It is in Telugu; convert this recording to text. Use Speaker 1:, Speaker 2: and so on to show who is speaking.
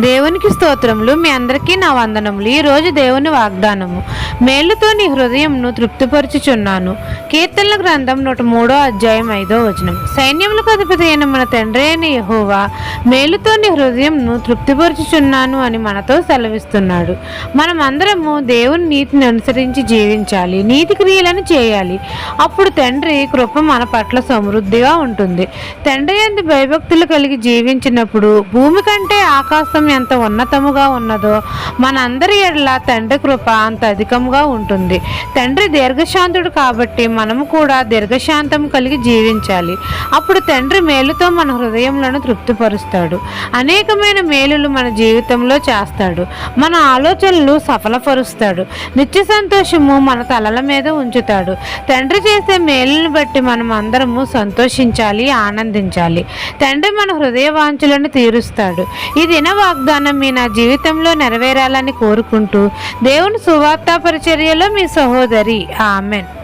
Speaker 1: దేవునికి స్తోత్రములు. మీ అందరికీ నా వందనములు. ఈరోజు రోజు దేవుని వాగ్దానము. మేలుతో నీ హృదయంను తృప్తిపరచుచున్నాను. కీర్తనల గ్రంథం నూట మూడో అధ్యాయం ఐదో వచనం. సైన్యములకు అధిపతి అయిన మన తండ్రి అయిన యహోవా మేలుతో నీ హృదయంను తృప్తిపరుచుచున్నాను అని మనతో సెలవిస్తున్నాడు. మనం అందరము దేవుని నీతిని అనుసరించి జీవించాలి నీతి క్రియలను చేయాలి. అప్పుడు తండ్రి కృప మన పట్ల సమృద్ధిగా ఉంటుంది. తండ్రి ఎందు భయభక్తులు కలిగి జీవించినప్పుడు భూమి కంటే ఆకాశం ఎంత ఉన్నతముగా ఉన్నదో మనందరి ఎడల తండ్రి కృప అంత అధికంగా ఉంటుంది. తండ్రి దీర్ఘశాంతుడు కాబట్టి మనము కూడా దీర్ఘశాంతం కలిగి జీవించాలి. అప్పుడు తండ్రి మేలుతో మన హృదయంలో తృప్తిపరుస్తాడు. అనేకమైన మేలులు మన జీవితంలో చేస్తాడు. మన ఆలోచనలు సఫలపరుస్తాడు. నిత్య సంతోషము మన తలల మీద ఉంచుతాడు. తండ్రి చేసే మేలును బట్టి మనం అందరము సంతోషించాలి ఆనందించాలి. తండ్రి మన హృదయ వాంఛలను తీరుస్తాడు. ఈ దిన వాగ్దానం మీ నా జీవితంలో నెరవేరాలని కోరుకుంటూ దేవుని సువార్తా పరిచర్యలో మీ సహోదరి. ఆమెన్.